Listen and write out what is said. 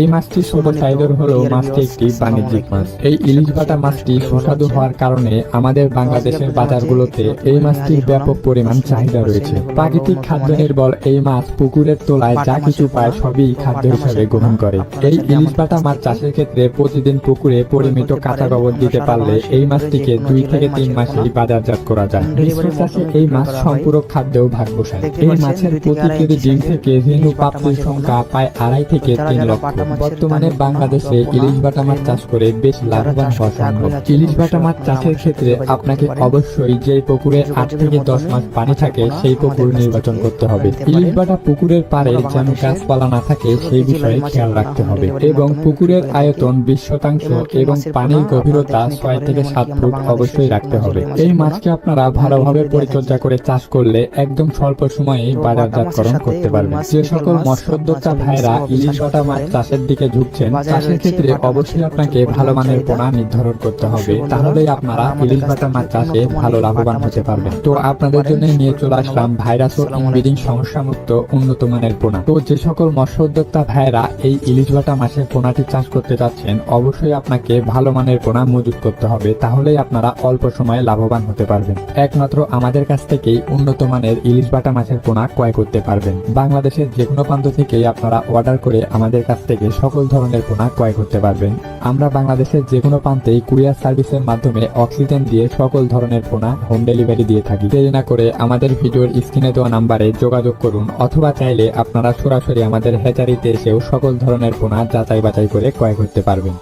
এই মাছটি ছোট সাইজের হলেও মাছটি একটি বাণিজ্যিক মাছ। এই ইলিশ বাটা মাছটি সুস্বাদু হওয়ার কারণে আমাদের বাংলাদেশের বাজারগুলোতে এই মাছটির ব্যাপক পরিমাণ চাহিদা রয়েছে। প্রাকৃতিক খাদ্য নির্ভর এই মাছ পুকুরের তোলায় যা কিছু পায় সবই খাদ্য হিসাবে গ্রহণ করে। এই ইলিশ বাটা মাছ চাষের ক্ষেত্রে প্রতিদিন পুকুরে পরিমিত কাঁচা গোবর দিতে পারলে এই মাছটিকে দুই থেকে তিন মাসেই বাজারজাত করা যায়। মিশ্র চাষে এই মাছ সম্পূরক খাদ্যেও ভাগ বসায় এই মাছের প্রতি কেজি ডিম থেকে রেণু প্রাপ্তির সংখ্যা প্রায় আড়াই থেকে তিন লক্ষ। বর্তমানে বাংলাদেশে ইলিশ বাটা মাছ চাষ করে বেশ লাভবান হওয়া সম্ভব ইলিশ বাটা মাছ চাষের ক্ষেত্রে আপনাকে অবশ্যই যে পুকুরে আট থেকে দশ মাস পানি থাকে সেই পুকুর নির্বাচন করতে হবে। ইলিশ বাটা পুকুরের পাড়ে যেন গাছপালা না থাকে সেই বিষয়ে খেয়াল রাখতে হবে। এবং পুকুরের আয়তন বিশ শতাংশ এবং পানির গভীরতা ছয় থেকে সাত ফুট অবশ্যই রাখতে হবে। এই মাছকে আপনারা ভালোভাবে পরিচর্যা করে চাষ করলে একদম স্বল্প সময়েই বাজারজাতকরণ করতে পারবেন। যে সকল মৎস্যোদ্যোক্তা ভাইরা ইলিশ বাটা মাছ চাষের দিকে ঝুঁকছেন চাষের ক্ষেত্রে অবশ্যই আপনাকে ভালো মানের পোনা নির্ধারণ করতে হবে। তাহলেই আপনারা ইলিশ বাটা মাছ চাষে ভালো লাভবান হতে পারবেন। তো আপনাদের জন্য নিয়ে চলে আসলাম ভাইরাস ও ইনব্রিডিং সমস্যা মুক্ত উন্নত মানের পোনা। তো যে সকল মৎস্য উদ্যোক্তা ভাইরা এই ইলিশ বাটা মাছের পোনাটি চাষ করতে চাচ্ছেন অবশ্যই আপনাকে ভালো মানের পোনা মজুত করতে হবে। তাহলেই আপনারা অল্প সময়ে লাভবান হতে পারবেন। একমাত্র আমাদের কাছ থেকেই উন্নত মানের ইলিশ বাটা মাছের পোনা ক্রয় করতে পারবেন। বাংলাদেশের যে কোনো প্রান্ত থেকেই আপনারা অর্ডার করে আমাদের কাছ থেকে সকল ধরনের পোনা ক্রয় করতে পারবেন আমরা বাংলাদেশের যে কোনো প্রান্তেই কুরিয়ার সার্ভিসের মাধ্যমে অক্সিজেন দিয়ে সকল ধরনের পোনা হোম ডেলিভারি দিয়ে থাকি। দেরি না করে আমাদের ভিডিওর স্ক্রিনে দেওয়া নাম্বারে যোগাযোগ করুন, অথবা চাইলে আপনারা সরাসরি আমাদের হ্যাচারিতে এসেও সকল ধরনের পোনা যাচাই বাছাই করে ক্রয় করতে পারবেন।